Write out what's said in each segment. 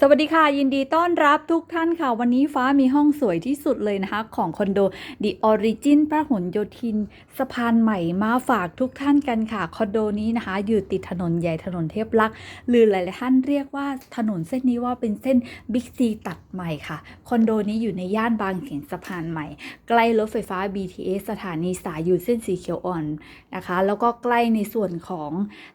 สวัสดีค่ะ ยินดีต้อนรับทุกท่านค่ะ วันนี้ฟ้ามีห้องสวยที่สุดเลยนะคะ ของคอนโด The Origin พระหลโยธิน สะพานใหม่มาฝากทุกท่านกันค่ะ คอนโดนี้นะคะ อยู่ติดถนนใหญ่ถนนเทพลักษณ์หรือหลาย ๆ ท่านเรียกว่าถนนเส้นนี้ว่าเป็นเส้นบิ๊กซีตัดใหม่ค่ะ คอนโดนี้อยู่ในย่านบางเขนสะพานใหม่ ใกล้รถไฟฟ้า BTS สถานีสายอยู่เส้นสีเขียวอ่อนนะคะ แล้วก็ใกล้ในส่วนของ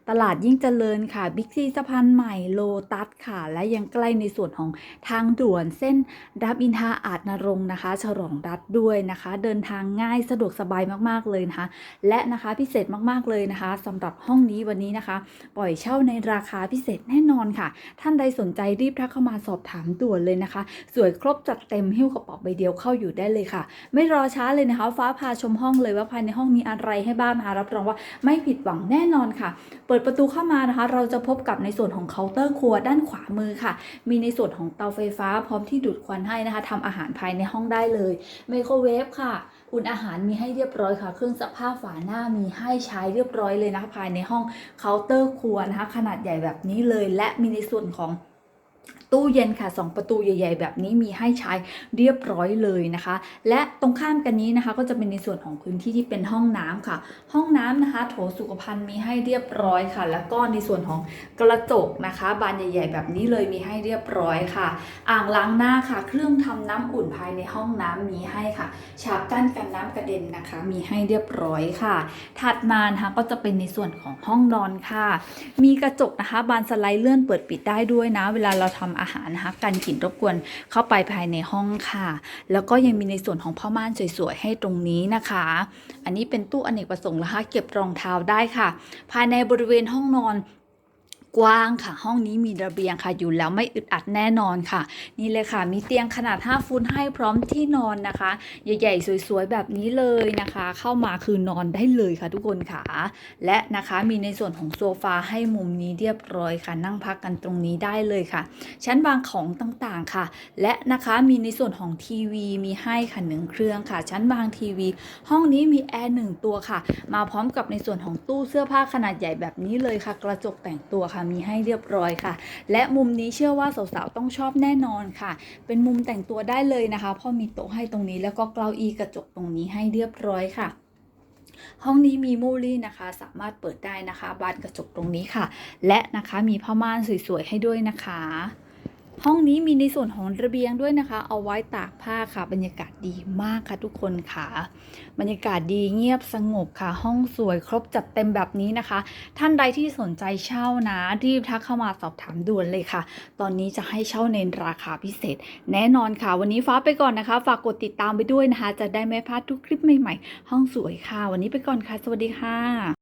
ตลาดยิ่งเจริญค่ะบิ๊กซีสะพานใหม่โลตัสค่ะ และยังใกล้ในส่วนของทางด่วนเส้นรามอินทราอาจนรงนะคะ ฉลองรัฐด้วยนะคะ เดินทางง่ายสะดวกสบายมากๆเลยนะคะ และนะคะพิเศษมากๆเลยนะคะสำหรับห้องนี้วันนี้นะคะ ปล่อยเช่าในราคาพิเศษแน่นอนค่ะ ท่านใดสนใจรีบทักเข้ามาสอบถามด่วนเลยนะคะ สวยครบจัดเต็มหิ้วกระเป๋าใบเดียวเข้าอยู่ได้เลยค่ะ ไม่รอช้าเลยนะคะ ฟ้าพาชมห้องเลยว่าภายในห้องมีอะไรให้บ้างนะคะรับรองว่าไม่ผิดหวังแน่นอนค่ะ เปิดประตูเข้ามานะคะ เราจะพบกับในส่วนของเคาน์เตอร์ครัวด้านขวามือค่ะมีในส่วนของเตาไฟฟ้าพร้อมที่ดูดควันให้นะคะทำอาหารภายในห้องได้เลยไมโครเวฟค่ะอุ่นอาหารมีให้เรียบร้อยค่ะ เครื่องซักผ้าฝาหน้ามีให้ใช้เรียบร้อยเลยนะคะภายในห้องเคาน์เตอร์ครัวนะคะขนาดใหญ่แบบนี้เลย และมีในส่วนของ ตู้เย็นค่ะ 2 ประตูใหญ่ ๆ แบบนี้มีให้ใช้เรียบร้อยเลยนะคะ และตรงข้ามกันนี้นะคะ ก็จะเป็นในส่วนของพื้นที่ที่เป็นห้องน้ำค่ะ ห้องน้ำนะคะ โถสุขภัณฑ์มีให้เรียบร้อยค่ะ แล้วก็ในส่วนของกระจกนะคะ บานใหญ่ ๆ แบบนี้เลยมีให้เรียบร้อยค่ะ อ่างล้างหน้าค่ะ เครื่องทำน้ำอุ่นภายในห้องน้ำมีให้ค่ะ ฉากกั้นกันน้ำกระเด็นนะคะ มีให้เรียบร้อยค่ะ ถัดมานะคะก็จะเป็นในส่วนของห้องนอนค่ะ มีกระจกนะคะ บานสไลด์เลื่อนเปิดปิดได้ด้วยนะ เวลาเราทำอาหารนะคะกันกลิ่นรบกวนเข้าไปภายในห้องค่ะ แล้วก็ยังมีในส่วนของผ้าม่านสวยๆให้ตรงนี้นะคะ อันนี้เป็นตู้อเนกประสงค์นะคะเก็บรองเท้าได้ค่ะ ภายในบริเวณห้องนอน กว้างค่ะ ห้องนี้มีระเบียงค่ะ อยู่แล้วไม่อึดอัดแน่นอนค่ะ นี่เลยค่ะ มีเตียงขนาด 5 ฟุตให้พร้อมที่นอนนะคะ ใหญ่ๆ สวยๆ แบบนี้เลยนะคะ เข้ามาคือนอนได้เลยค่ะทุกคนค่ะ และนะคะมีในส่วนของโซฟาให้มุมนี้เรียบร้อยค่ะ นั่งพักกันตรงนี้ได้เลยค่ะ ชั้นวางของต่างๆค่ะ และนะคะมีในส่วนของทีวีมีให้ค่ะหนึ่งเครื่องค่ะ ชั้นวางทีวี ห้องนี้มีแอร์หนึ่งตัวค่ะ มาพร้อมกับในส่วนของตู้เสื้อผ้าขนาดใหญ่แบบนี้เลยค่ะ กระจกแต่งตัวค่ะมีให้เรียบร้อยค่ะ และมุมนี้เชื่อว่าสาวๆต้องชอบแน่นอนค่ะ เป็นมุมแต่งตัวได้เลยนะคะเพราะมีโต๊ะให้ตรงนี้แล้วก็เก้าอี้กระจกตรงนี้ให้เรียบร้อยค่ะห้องนี้มีมูลี่นะคะ สามารถเปิดได้นะคะ บานกระจกตรงนี้ค่ะ และนะคะมีผ้าม่านสวยๆให้ด้วยนะคะ ห้องนี้มีในส่วนของระเบียงด้วยนะคะ เอาไว้ตากผ้าค่ะ บรรยากาศดีมากค่ะทุกคนค่ะ บรรยากาศดีเงียบสงบค่ะ ห้องสวยครบจัดเต็มแบบนี้นะคะ ท่านใดที่สนใจเช่านะรีบทักเข้ามาสอบถามด่วนเลยค่ะ ตอนนี้จะให้เช่าในราคาพิเศษ แน่นอนค่ะ วันนี้ฟ้าไปก่อนนะคะ ฝากกดติดตามไปด้วยนะคะ จะได้ไม่พลาดทุกคลิปใหม่ๆ ห้องสวยค่ะ วันนี้ไปก่อนค่ะ สวัสดีค่ะ